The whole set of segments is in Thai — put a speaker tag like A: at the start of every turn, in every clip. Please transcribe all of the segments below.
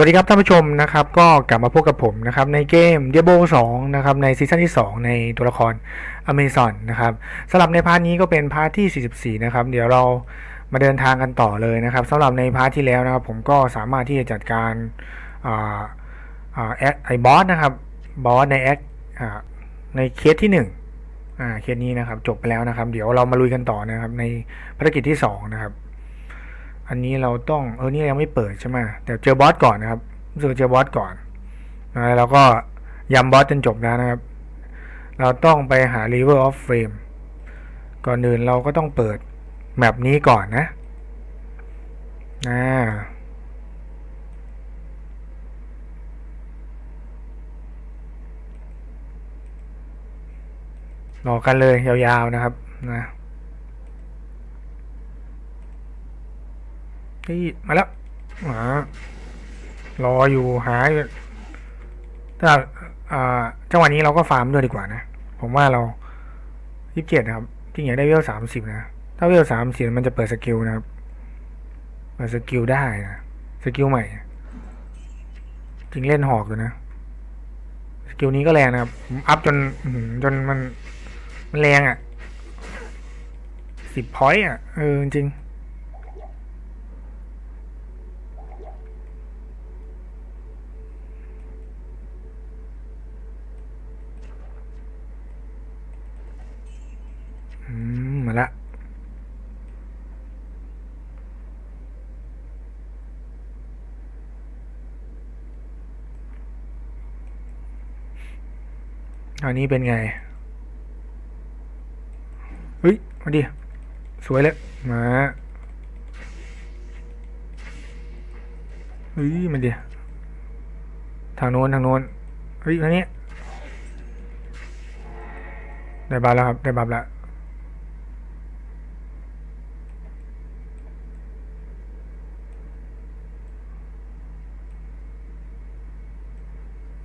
A: สวัสดีครับท่านผู้ชมนะครับก็กลับมาพบกับผมนะครับในเกม Diablo 2นะครับในซีซั่นที่ 2 ในตัวละคร Amazon นะครับสำหรับในพาร์ทนี้ก็เป็นพาร์ทที่ 44 นะครับ เดี๋ยวเรามาเดินทางกันต่อเลยนะครับสำหรับในพาร์ทที่แล้วนะครับ ผมก็สามารถที่จะจัดการแอคไอ้บอสนะครับบอสในแอคในเคสที่1อ่าเคสนี้นะครับจบไปแล้วนะครับ เดี๋ยวเรามาลุยกันต่อนะครับในภารกิจที่2นะครับ อันนี้เราต้องเออนี่ยังไม่เปิดใช่ไหมแต่เจอบอสก่อนนะครับรู้สึกเจอบอสก่อนนะแล้วก็ยำบอสจนจบแล้วนะครับ เราต้องไปหา River of Flame ก่อนอื่นเราก็ต้องเปิดแมปนี้ก่อนนะอ่ารอกันเลยยาวๆนะครับนะ นี่มาแล้วหารออยู่หาอยู่ถ้าอ่จังหวะนี้เราก็ฟาร์มด้วยดีกว่านะ ผมว่าเรายี่สิบเจ็ดนะครับจริงอยากได้เวลสามสิบนะ ถ้าเวลสามสิบมันจะเปิดสกิลนะครับ เปิดสกิลได้นะ สกิลใหม่ จริงเล่นหอกอยู่นะ สกิลนี้ก็แรงนะครับผมอัพจนจนมันมันแรงอะ่ะสิบพอยต์อะ เออจริง อืมมาละ อันนี้เป็นไง เฮ้ย มาดิ สวยเลยมาเฮ้ย มาดิ ทางโน้นทางโน้นเฮ้ยทางนี้ ได้บัฟแล้วครับ ได้บัฟแล้ว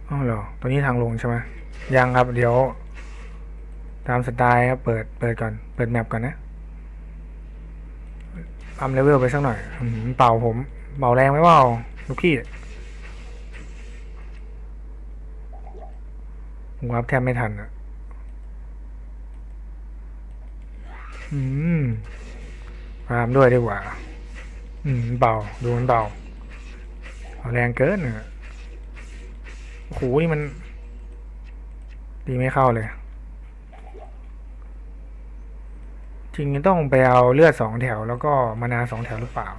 A: อ๋อเหรอ ตัวนี้ทางลงใช่ไหมยังครับเดี๋ยว ตามสไตล์ครับเปิดเปิดก่อน เปิดแมปก่อนนะอัมเลเวลไปสักหน่อยเป่าผมเป่าแรงไหมว่าลูกพี่ผมวับแทบไม่ทันอะอืมฟามด้วยดีกว่า อืมเบาดูมันเบาเอาแรงเกินอะ โอ้โหนี่มันดีไม่เข้าเลย จริงต้องไปเอาเลือดสองแถวแล้วก็มานาสองแถวหรือเปล่า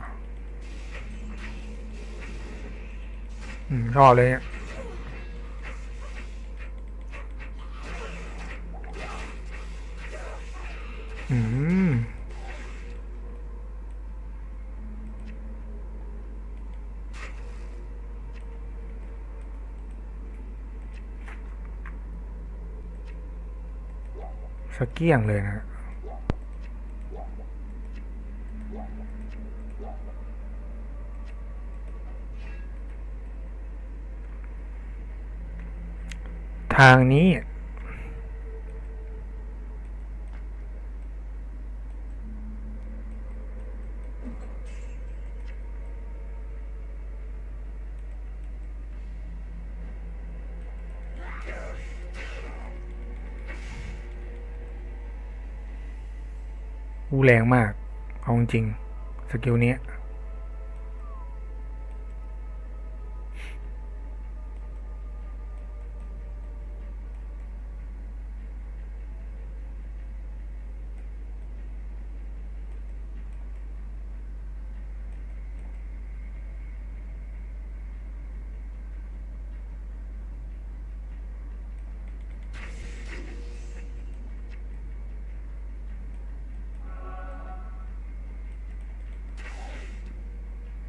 A: อืมชอบเลยเนี่ยอืม สกเกี้ยงเลยนะทางนี้ แรงมาก เอาจริงสกิลนี้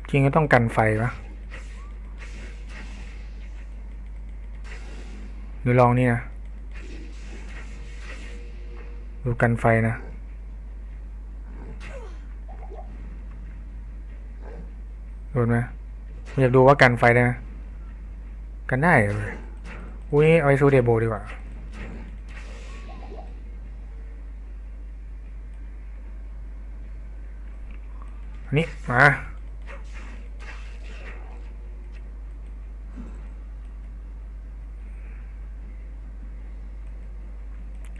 A: จริงก็ต้องกันไฟปะหรือลองนี่นะดูกันไฟนะโดนไหมอยากดูว่ากันไฟได้ไหมกันได้เหรอเว้ยอุ้ยเอาไอซูเดโบดีกว่าอันนี้มา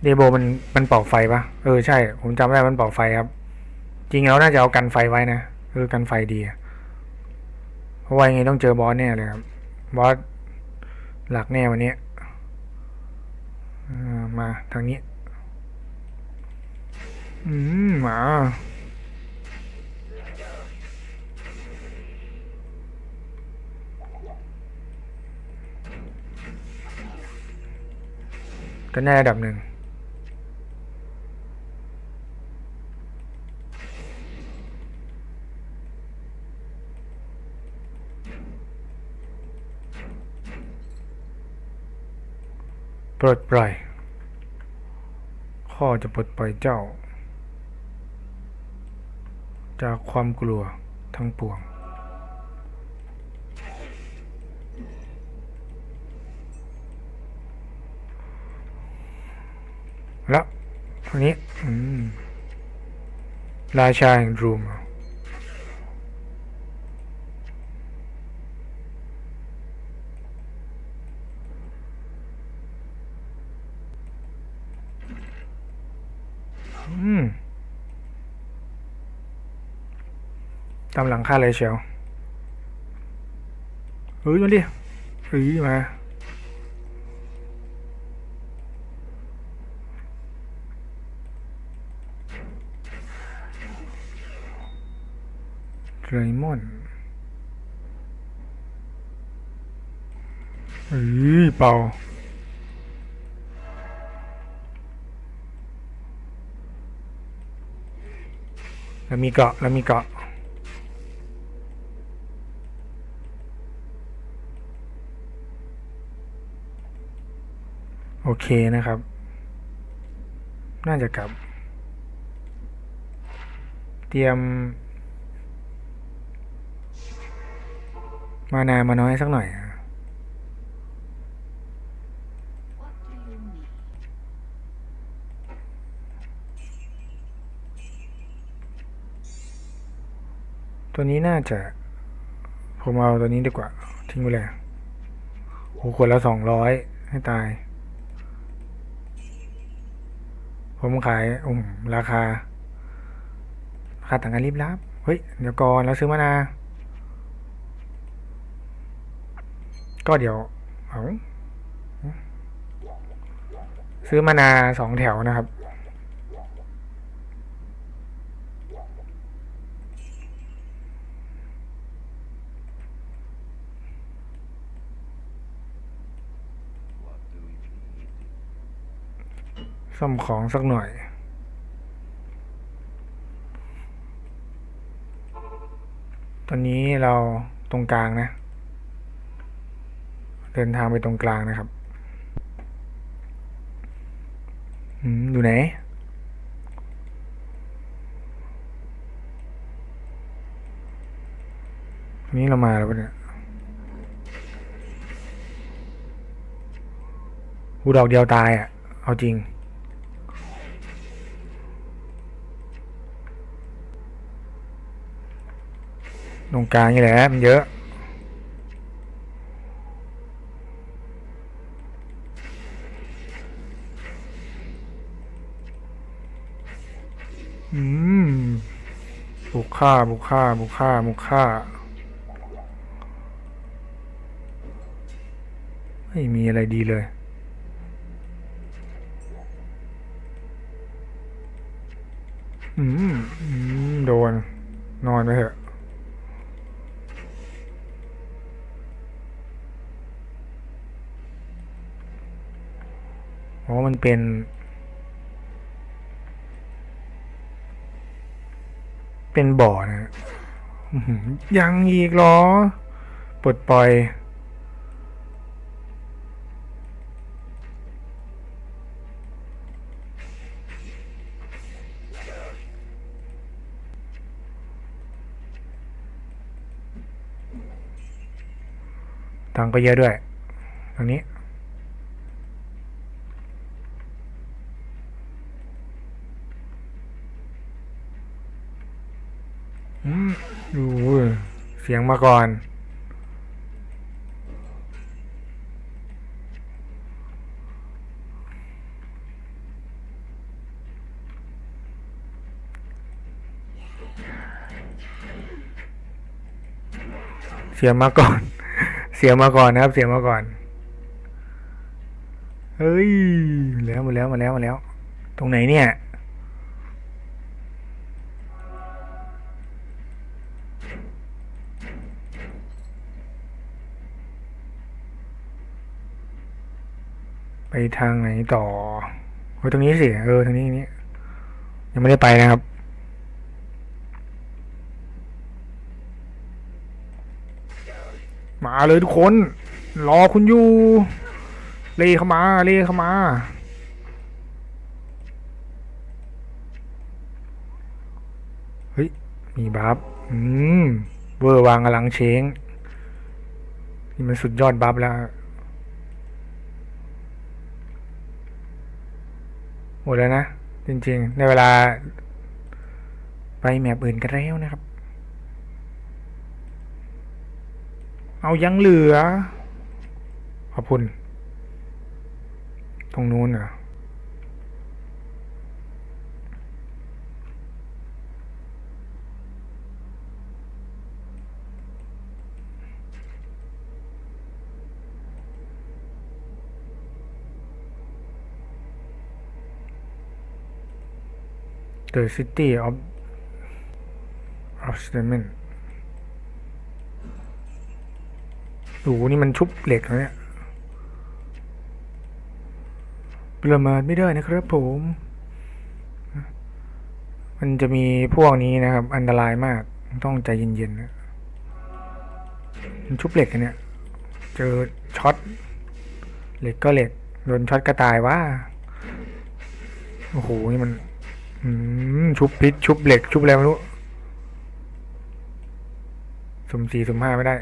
A: เดโบมันมันเป่าไฟปะเออใช่ ผมจำได้มันเป่าไฟครับ จริงแล้วน่าจะเอากันไฟไว้นะเออกันไฟดีเพราะว่ายังไงต้องเจอบอสแน่เลยครับ บอสหลักแน่วันนี้มาทางนี้ อืมมาก็แน่ระดับหนึ่ง ลดปล่อย ข้อจะปลดปล่อยเจ้า จากความกลัวทั้งปวง แล้วอันนี้อืมราชาแห่งรูม ตามหลังค่าเลยเชียวเฮ้ยมาดิเฮ้ยมาไรมอนเฮ้ยเป่าแล้วมีเกาะแล้วมีเกาะ เคนะครับ น่าจะกลับ เตรียม มานานมาน้อยสักหน่อยตัวนี้น่าจะ ผมเอาตัวนี้ดีกว่า ทิ้งไปเลยโอ้ขวดละสองร้อยให้ตาย ผมขายอืมราคาราคาต่างกันรีบรับ เฮ้ย เดี๋ยวก่อนแล้วซื้อมานา ก็เดี๋ยวเอาซื้อมานาสองแถวนะครับ ซ่อมของสักหน่อย ตอนนี้เราตรงกลางนะ เดินทางไปตรงกลางนะครับอยู่ไหนนี่เรามาแล้วปะเนี่ยหูดอกเดียวตายอะ เอาจริง ตรงกลางนี่แหละมันเยอะ อืม บุกฆ่า บุกฆ่า บุกฆ่า บุกฆ่า ไม่มีอะไรดีเลยอืมอืมโดน นอนไปเถอะ มันเป็น เป็นบ่อนะยังอีกเหรอ ปลดปล่อย ตังก็เยอะด้วยตรงนี้ ดูเสียงมาก่อน เสียงมาก่อน เสียงมาก่อนนะครับ เสียงมาก่อน เฮ้ย แล้วมาแล้วมาแล้วมาแล้ว ตรงไหนเนี่ย ทางไหนต่อโอ้ยตรงนี้สิเออทางนี้ทางนี้ยังไม่ได้ไปนะครับ มาเลยทุกคน รอคุณอยู่ เลเข้ามา เลเข้ามาเฮ้ย มีบัฟอืม เวอร์วางอลังเชงนี่มันสุดยอดบัฟแล้ว หมดแล้วนะ จริงๆ ในเวลา ไปแมปอื่นกันแล้วนะครับ เอายังเหลือ ขอบคุณ ตรงนู้นเหรอ The City of of Stamen โอ้โหนี่มันชุบเหล็กแล้วเนี่ยประมาทไม่ได้นะครับผม มันจะมีพวกนี้นะครับ อันตรายมากต้องใจเย็นๆนะมันชุบเหล็กอันเนี่ย เจอช็อตเหล็กก็เหล็กโดนช็อตก็ตายว่า โอ้โห นี่มัน ชุบพิษชุบเหล็ก ชุบอะไรไม่รู้สุ่มสี่สุ่มห้าไม่ได้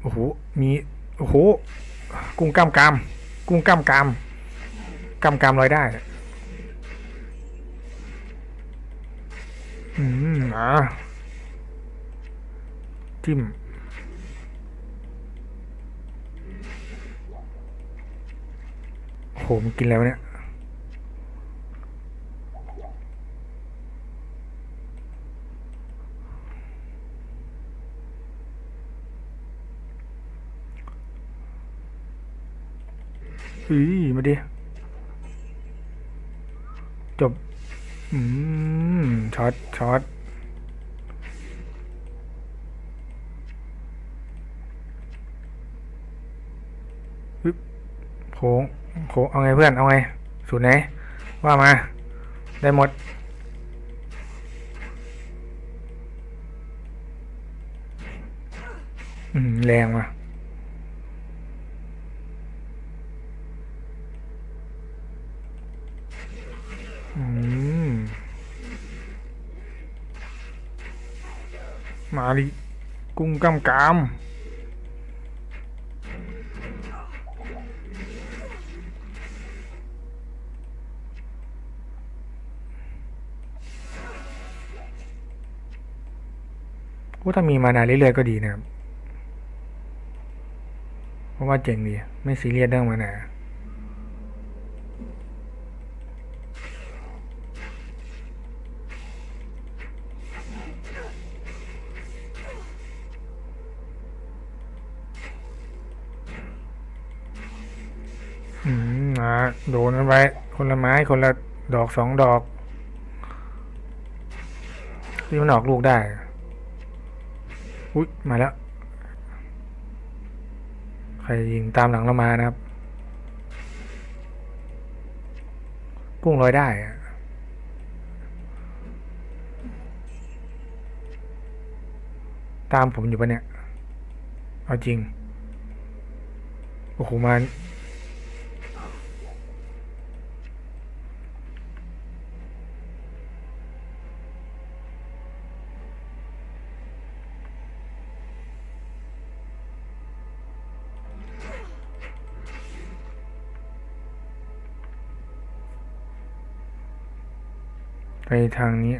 A: โอ้โห มี โอ้โห กุ้งกล้ามกาม กุ้งกล้ามกามกล้ามกามลอยได้ อืมอ่าจิ้ม โอ้โหมกินแล้วเนี่ยอือมาดิ จบ อืมช็อตช็อตปึ๊บโค้ง โคเอาไงเพื่อน เอาไง สูตรไหน ว่ามา ได้หมด อืม แรงว่ะอืมมาดิกุ้งกำกาม ว่าถ้ามีมานานเรื่อยๆก็ดีนะครับ เพราะว่าเจ๋งดี ไม่ซีเรียสเรื่องมานาอืมอ่าโดนกันไปคนละไม้คนละดอกสองดอก ที่มันออกลูกได้ อุ้ยมาแล้ว ใครยิงตามหลังเรามานะครับ กุ้งลอยได้ตามผมอยู่ปะเนี่ย เอาจริง โอ้โห มัน ทางนี้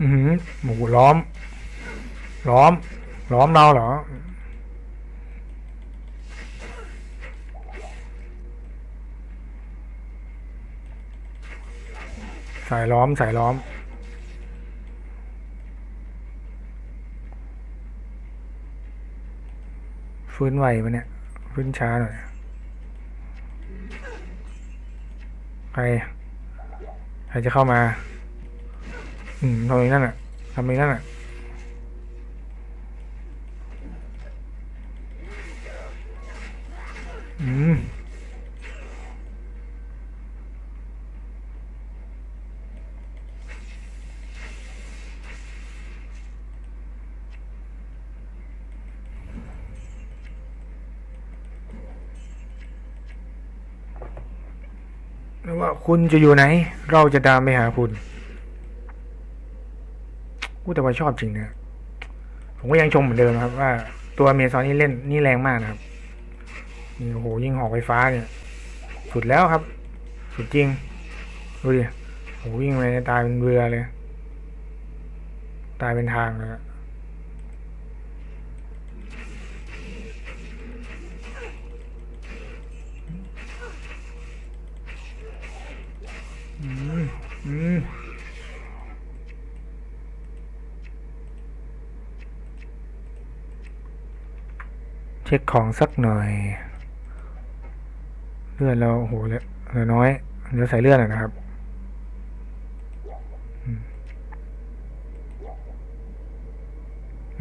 A: อือหือหมูล้อม ล้อม ล้อมเราเหรอสายล้อมสายล้อม ฟื้นไหวปะเนี่ย ฟื้นช้าหน่อยใครใครจะเข้ามา อืมทำอย่างนั้นอะทำอย่างนั้นอะอืม คุณจะอยู่ไหน เราจะตามไปหาคุณกูแต่ว่าชอบจริงนะ ผมก็ยังชมเหมือนเดิมครับ ว่าตัวเมซอนนี่เล่นนี่แรงมากนะครับนี่โอ้โหยิงหอกไฟฟ้าเนี่ย สุดแล้วครับ สุดจริง ดูดิโอ้โหวิ่งไปตายเป็นเรือเลย ตายเป็นทางเลย อืมอืมเช็คของสักหน่อย เลือดเราโหเหลือน้อยเดี๋ยวใส่เลือดหน่อยนะครับ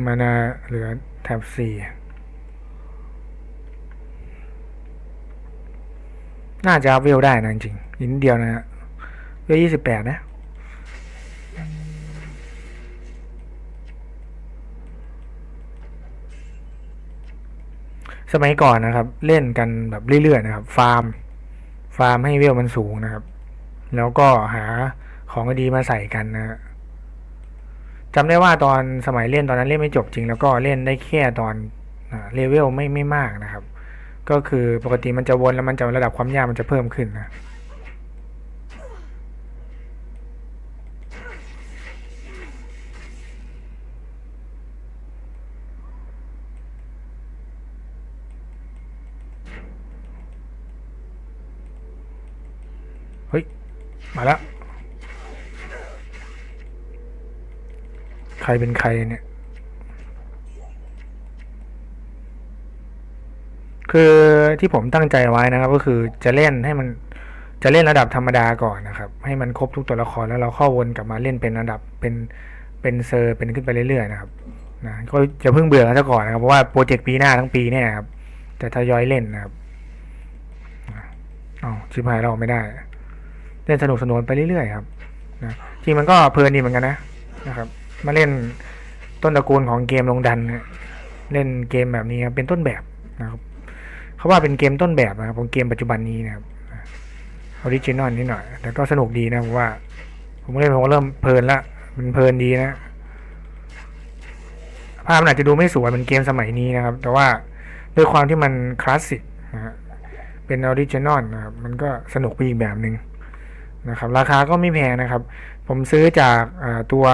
A: มานาเหลือแถบสี่น่าจะอัพเวลได้นะจริงอีกนิดเดียวนะฮะ เวลยี่สิบแปดนะสมัยก่อนนะครับ เล่นกันแบบเรื่อยๆนะครับ ฟาร์ม ฟาร์มให้เวลมันสูงนะครับ แล้วก็หาของดีมาใส่กันนะจำได้ว่าตอนสมัยเล่นตอนนั้นเล่นไม่จบจริง แล้วก็เล่นได้แค่ตอนเลเวลไม่ไม่มากนะครับ ก็คือปกติมันจะวนแล้วมันจะระดับความยากมันจะเพิ่มขึ้นนะ เฮ้ย มาแล้ว ใครเป็นใครเนี่ย คือที่ผมตั้งใจไว้นะครับ ก็คือจะเล่นให้มันจะเล่นระดับธรรมดาก่อนนะครับ ให้มันครบทุกตัวละครแล้วเราเข้าวนกลับมาเล่นเป็นระดับเป็นเป็นเซอร์เป็นขึ้นไปเรื่อยๆนะครับนะก็จะเพิ่งเบื่อกันซะก่อนนะครับเพราะว่าโปรเจกต์ปีหน้าทั้งปีเนี่ยครับจะทยอยเล่นนะครับอ๋อชิบหายเราไม่ได้ เล่นสนุกสนุกไปเรื่อยๆครับนะจริงมันก็เพลินดีเหมือนกันนะนะครับ มาเล่นต้นตระกูลของเกมลงดันนะเล่นเกมแบบนี้ครับเป็นต้นแบบนะครับเขาว่าเป็นเกมต้นแบบนะครับของเกมปัจจุบันนี้นะครับออริจินอลนิดหน่อย แต่ก็สนุกดีนะผมว่า ผมเล่นผมก็เริ่มเพลินละมันเพลินดีนะภาพมันอาจจะดูไม่สวยเหมือนเกมสมัยนี้นะครับ แต่ว่าด้วยความที่มันคลาสสิกนะฮะเป็นออริจินอลนะครับ มันก็สนุกไปอีกแบบหนึ่ง นะครับราคาก็ไม่แพงนะครับ ผมซื้อจากตัว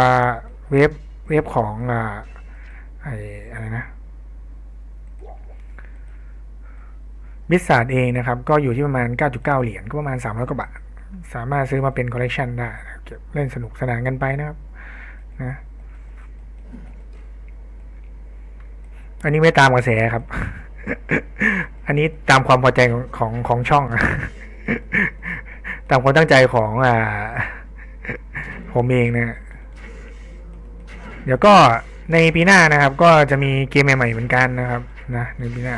A: เว็บเว็บของอ่าไออะไรนะบิสซาร์ดเองนะครับ ก็อยู่ที่ประมาณ 9.9 เหรียญก็ประมาณ 300 กว่าบาท สามารถซื้อมาเป็นคอลเลกชันได้เก็บเล่นสนุกสนานกันไปนะครับนะอันนี้ไม่ตามกระแสครับ อันนี้ตามความพอใจของของของช่อง ตามความตั้งใจของอ่า ผมเองนะเดี๋ยวก็ในปีหน้านะครับ ก็จะมีเกมใหม่ๆเหมือนกันนะครับ นะในปีหน้า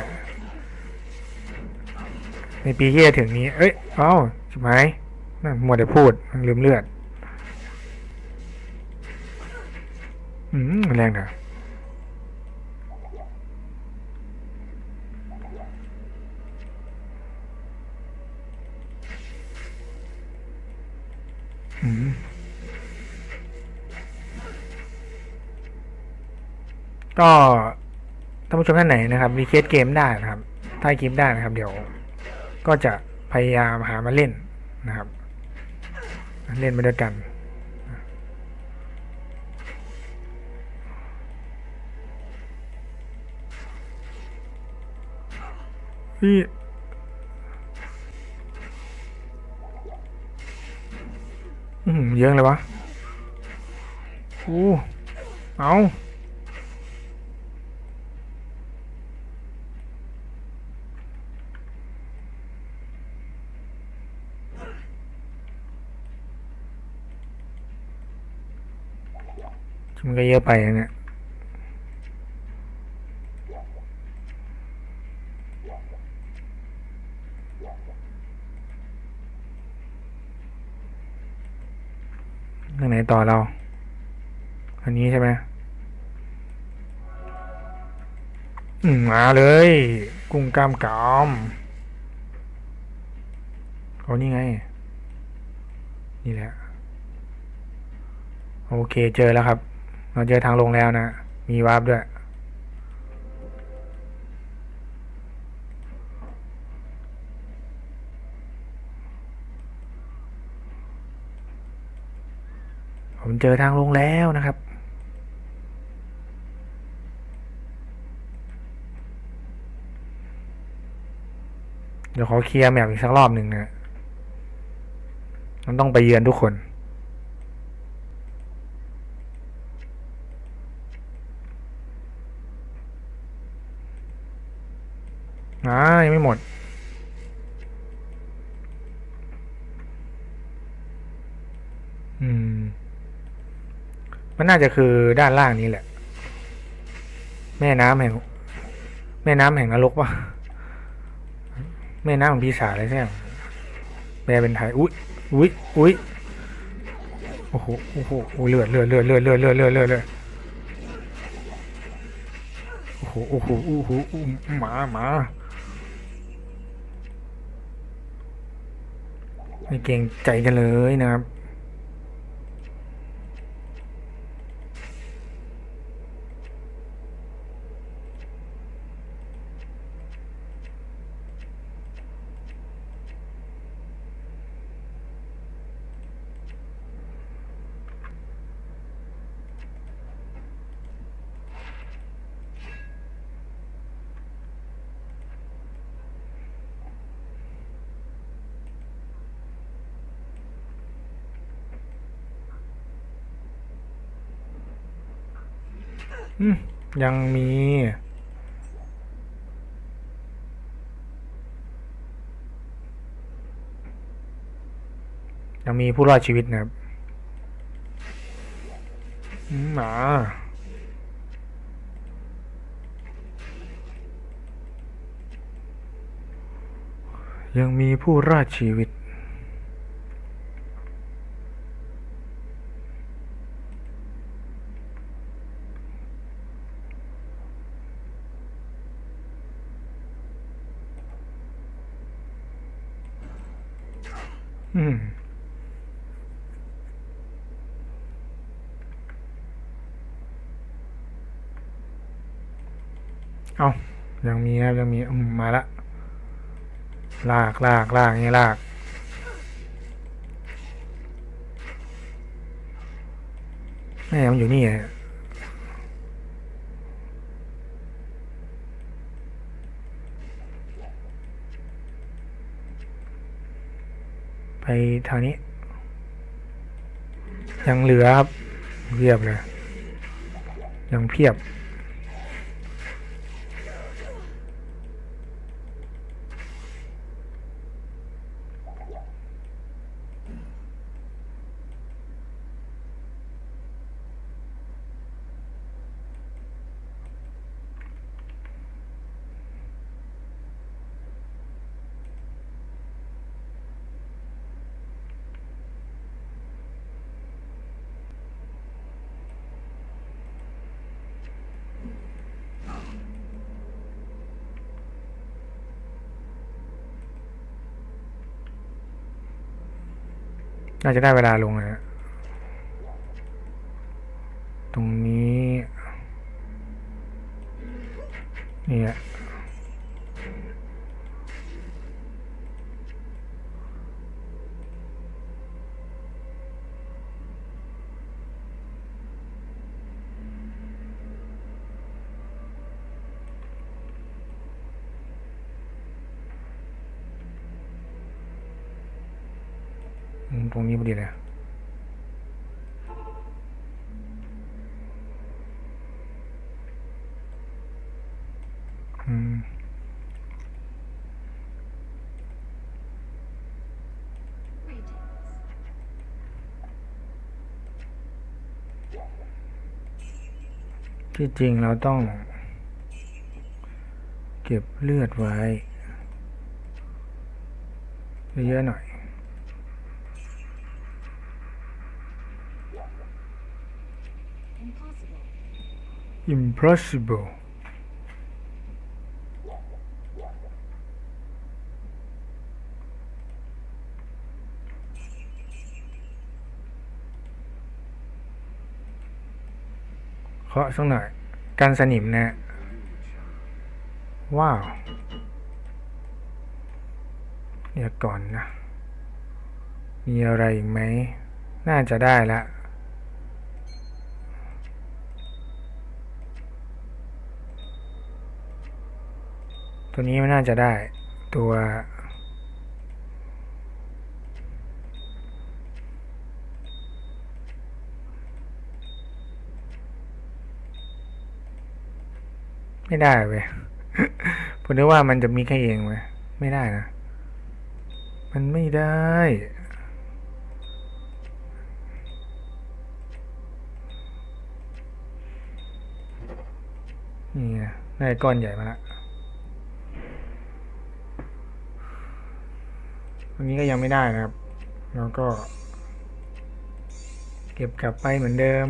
A: ในปีที่จะถึงนี้ เอ้ยเอ้าใช่ไหมนั่นมัวแต่พูดลืมเลือด อืมแรงนะอืม ก็ท่านผู้ชมท่านไหนนะครับมีเคสเกมได้นะครับใต้คลิปได้นะครับ เดี๋ยว ก็จะพยายามหามาเล่นนะครับ เล่นไปด้วยกันที่ เยอะเลยวะอู้เอามันก็เยอะไปนะเนี่ย ทางไหนต่อเรา อันนี้ใช่ไหมอื มาเลย กุ้งกล้ามกรามเอานี่ไง นี่แหละ โอเคเจอแล้วครับ เราเจอทางลงแล้วนะ มีวาร์ปด้วย ผมเจอทางลงแล้วนะครับ เดี๋ยวขอเคลียร์แมปอีกสักรอบหนึ่งนะมันต้องไปเยือนทุกคนอ่ายังไม่หมด อืม มันน่าจะคือด้านล่างนี้แหละ แม่น้ำแห่ง แม่น้ำแห่งนรกปะ แม่น้ำของพี่สาอะไรใช่ไหมแปลเป็นไทยอุ้ยอุ้ยอุ้ยโอ้โหโอ้โหโอ้เลือดเลือดเลือดเลือดเลือดเลือดเลือดเลือดเลือดโอ้โหโอ้โหโอ้โหหมาหมาไม่เก่งใจกันเลยนะครับ อืม ยังมี ยังมีผู้รอดชีวิตนะครับหมายังมีผู้รอดชีวิต อืม เอายังมี ครับยังมีมมาละลากลากลากนี่ลากแม่มันอยู่นี่ไงไปทางนี้ ยังเหลือครับเพียบเลย ยังเพียบ น่าจะได้เวลาลงนะตรงนี้นี่แหละงนี้พ อดีเลยอืมที่จริงเราต้อง เก็บเลือดไว้ เยอะหน่อย impossible เคาะสักหน่อยกันสนิมนะว้าว เดี๋ยวก่อนนะ มีอะไรอีกไหม น่าจะได้ละ ตัวนี้ไม่น่าจะได้ตัว ไม่ได้เว้ยผมนึกว่ามันจะมีแค่เองเว้ยไม่ได้นะ มันไม่ได้นี่ไงได้ก้อนใหญ่มาละ ตรงนี้ก็ยังไม่ได้นะครับ แล้วก็ เก็บกลับไปเหมือนเดิม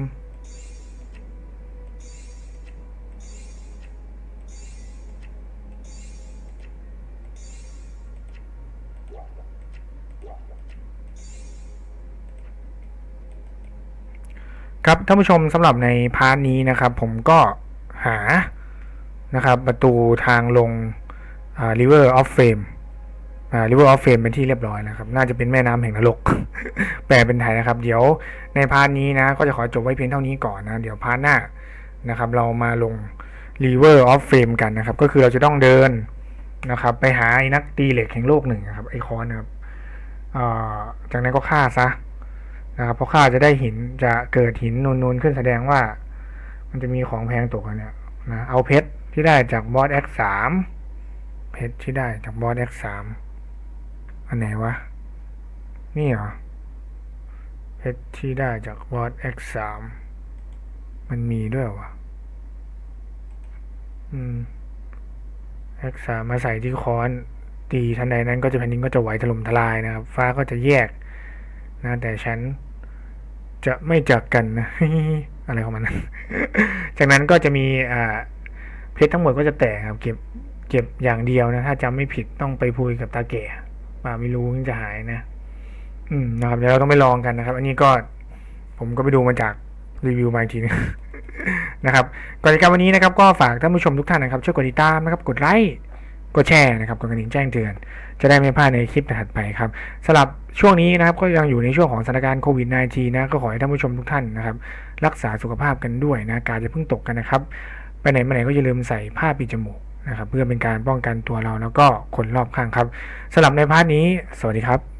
A: ครับท่านผู้ชมสำหรับในพาร์ทนี้นะครับ ผมก็หานะครับประตูทางลงอ่า River of Fame อ่า River of Fame เป็นที่เรียบร้อยนะครับ น่าจะเป็นแม่น้ำแห่งนรก แปลเป็นไทยนะครับ เดี๋ยวในพาร์ทนี้นะ ก็จะขอจบไว้เพียงเท่านี้ก่อนนะ เดี๋ยวพาร์ทหน้านะครับ เรามาลง River of Fame กันนะครับ ก็คือเราจะต้องเดินนะครับ ไปหาไอ้นักตีเหล็กแห่งโลกหนึ่งนะครับ ไอคอนนะครับจากนั้นก็ฆ่าซะนะครับเพราะข้าจะได้หินจะเกิดหินนูนๆขึ้นแสดงว่า มันจะมีของแพงตกนเนี่ยนะเอาเพชรที่ได้จากบอส X สามเพชรที่ได้จากบอส X สาม อันไหนวะ นี่เหรอเพชรที่ได้จากบอส X สามมันมีด้วยวะอืม X สามมาใส่ที่ค้อนตีทันใดนั้นก็จะแผ่นดินก็จะไหวถล่มทลายนะครับ ฟ้าก็จะแยกนะแต่ฉันจะไม่จากกันนะอะไรของมันจากนั้นก็จะมีอ่าเพชรทั้งหมดก็จะแตกครับ เก็บเก็บอย่างเดียวนะ ถ้าจำไม่ผิดต้องไปพูดกับตาแก่ มาไม่รู้ถึงจะหายนะ อืมนะครับ เดี๋ยวเราต้องไปลองกันนะครับ อันนี้ก็ผมก็ไปดูมาจากรีวิวมาทีนึงนะครับก่อนจากวันนี้นะครับก็ฝากท่านผู้ชมทุกท่านนะครับช่วยกดติดตามนะครับกดไลค์กดแชร์นะครับกดกระดิ่งแจ้งเตือน จะได้ไม่พลาดในคลิปถัดไปครับสำหรับช่วงนี้นะครับก็ยังอยู่ในช่วงของสถานการณ์โควิด -19 นะก็ขอให้ท่านผู้ชมทุกท่านนะครับรักษาสุขภาพกันด้วยนะการจะเพิ่งตกกันนะครับ ไปไหนมาไหนก็อย่าลืมใส่ผ้าปิดจมูก นะครับเพื่อเป็นการป้องกันตัวเราแล้วก็คนรอบข้างครับสำหรับในพาร์ทนี้ สวัสดีครับ